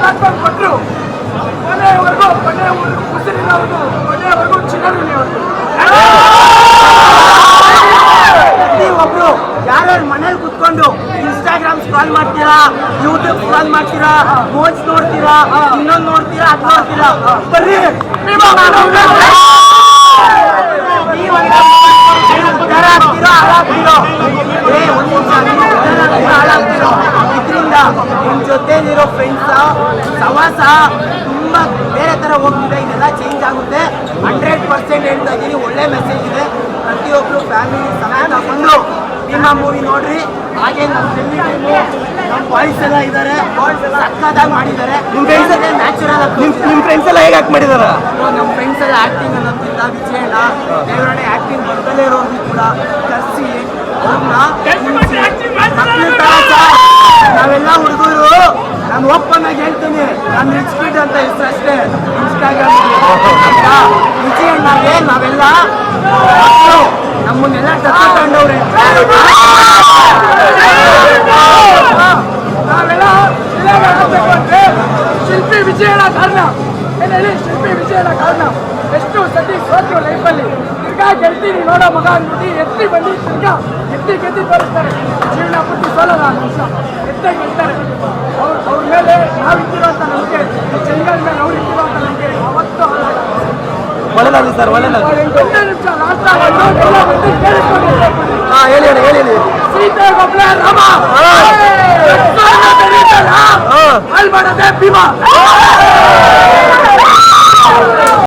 Platform ಕೊಟ್ಟರು ಕೊನೆಯವರೆಗೂ ಕೊನೆಯವರೆಗೂ ಉಸಿರಿನವರೆಗೂ ಕೊನೆಯವರೆಗೂ ಚಿನ್ನರುಣಿಯವರೆಗೂ ಒಬ್ರು ಯಾರ್ಯಾರು ಮನೇಲಿ ಕುತ್ಕೊಂಡು ಇನ್ಸ್ಟಾಗ್ರಾಮ್ ಸ್ಕ್ರಾಲ್ ಮಾಡ್ತೀರಾ ಯೂಟ್ಯೂಬ್ ಸ್ಕ್ರಾಲ್ ಮಾಡ್ತೀರಾ ಫೋನ್ಸ್ ನೋಡ್ತೀರಾ, ಇನ್ನೊಂದು ನೋಡ್ತೀರಾ, ಅದು ನೋಡ್ತೀರಾ? ಬರ್ರಿ. ಇದರಿಂದ ನಿಮ್ ಜೊತೆಲಿರೋ ಫ್ರೆಂಡ್ಸ್ ಸವಾಸ ತುಂಬಾ ಬೇರೆ ತರ ಹೋಗ್ತಿದೆ ಇದೆಲ್ಲ ಚೇಂಜ್ ಆಗುತ್ತೆ. ಹಂಡ್ರೆಡ್ ಪರ್ಸೆಂಟ್ ಹೇಳ್ತಾ ಇದ್ದೀನಿ ಒಳ್ಳೆ ಮೆಸೇಜ್ ಇದೆ. ಪ್ರತಿಯೊಬ್ಬರು ಫ್ಯಾಮಿಲಿ ಸಮಯ ತಗೊಂಡು ನಿಮ್ಮ ಮೂವಿ ನೋಡ್ರಿ. ಹಾಗೆ ನಮ್ಮ ಟೀಮು ನಮ್ಮ ಬಾಯ್ಸ್ ಎಲ್ಲ ಇದಾರೆ. ಸಕ್ಕದಾಗಿ ಮಾಡಿದ್ದಾರೆ. ನಿಮ್ಮ ಫ್ರೆಂಡ್ಸ್ ಎಲ್ಲ ನ್ಯಾಚುರಲ್ ಆಗಿ ನಿಮ್ಮ ಫ್ರೆಂಡ್ಸ್ ಎಲ್ಲ ಹೇಗೆ ಆಕ್ಟ್ ಮಾಡಿದಾರ? ನಮ್ಮ ಫ್ರೆಂಡ್ಸ್ ಎಲ್ಲ ಆಕ್ಟಿಂಗ್ ಅನ್ನೋದ್ಕಿಂತ ವಿಜಯಣ್ಣ ದೇವರಣ್ಣ ಆಕ್ಟಿಂಗ್ ಬರ್ತಲೇ ಇರೋರು ಕೂಡ ಕರ್ಸಿ ಅವ್ರನ್ನ ಮಕ್ಳ ತರ ಸರ್, ನಾವೆಲ್ಲ ಹುಡುಗರು ನಾನು ಓಪನ್ ಆಗಿ ಹೇಳ್ತೀನಿ. ನಾನು ರಿಚ್ ಅಂತ ಹೆಸರು ಅಷ್ಟೇ. ಇನ್ಸ್ಟಾಗ್ರಾಮ್ ವಿಜಯಣ್ಣಗೆ ನಾವೆಲ್ಲ ಮಕ್ಳು, ನಮ್ಮನ್ನೆಲ್ಲ ದತ್ತು ತಗೊಂಡವ್ರೆ ನಾವೆಲ್ಲ ಹೇಳ್ಬೇಕು ಅಂದ್ರೆ ಶಿಲ್ಪಿ ವಿಜಯನ ಕಾರಣ. ಏನ್ ಹೇಳಿ ಶಿಲ್ಪಿ ವಿಜಯನ ಕಾರಣ? ಎಷ್ಟು ಸತಿ ಸೋತು ಲೈಫಲ್ಲಿ ತಿರ್ಗಾ ಗೆಲ್ತೀನಿ ನೋಡೋ ಮಗ ಅಂದ್ಬಿಟ್ಟು ಎತ್ತಿ ಬಂದು ತಿರ್ಗಾ ಎತ್ತಿ ಗೆದ್ದಿ ತೋರಿಸ್ತಾರೆ ಜೀವನ ಪುಟ್ಟಿ ಸೋಲಲ್ಲ ಎತ್ತಾಗಿ ಎತ್ತೇ ಗೆಲ್ತಾರೆ. ಅವ್ರ ಅವ್ರ ಮೇಲೆ ನಾವಿಟ್ಟಿರುವಂತ ನಂಬಿಕೆ ಚೆಂಗಲ್ ಮೇಲೆ ಅವ್ರು ಇಟ್ಟಿರುವಂತ ನಂಬಿಕೆ ಅವತ್ತು. ಒಳ್ಳೆದಾಗಲಿ ಸರ್ ಒಳ್ಳೆದಾಗಲಿ. ಒಂದೇ ನಿಮಿಷ ಲಾಸ್ಟ್ ಆಗಿ ಹಾಂ ಹೇಳಿ ಹೇಳಿ ಹೇಳಿ ಹೇಳಿ. ಸೀತೆ ಗೊಬ್ಬರ ರಾಮ. ಅಲ್ಲಿ ಮಾಡೋದೇ ಭೀಮ.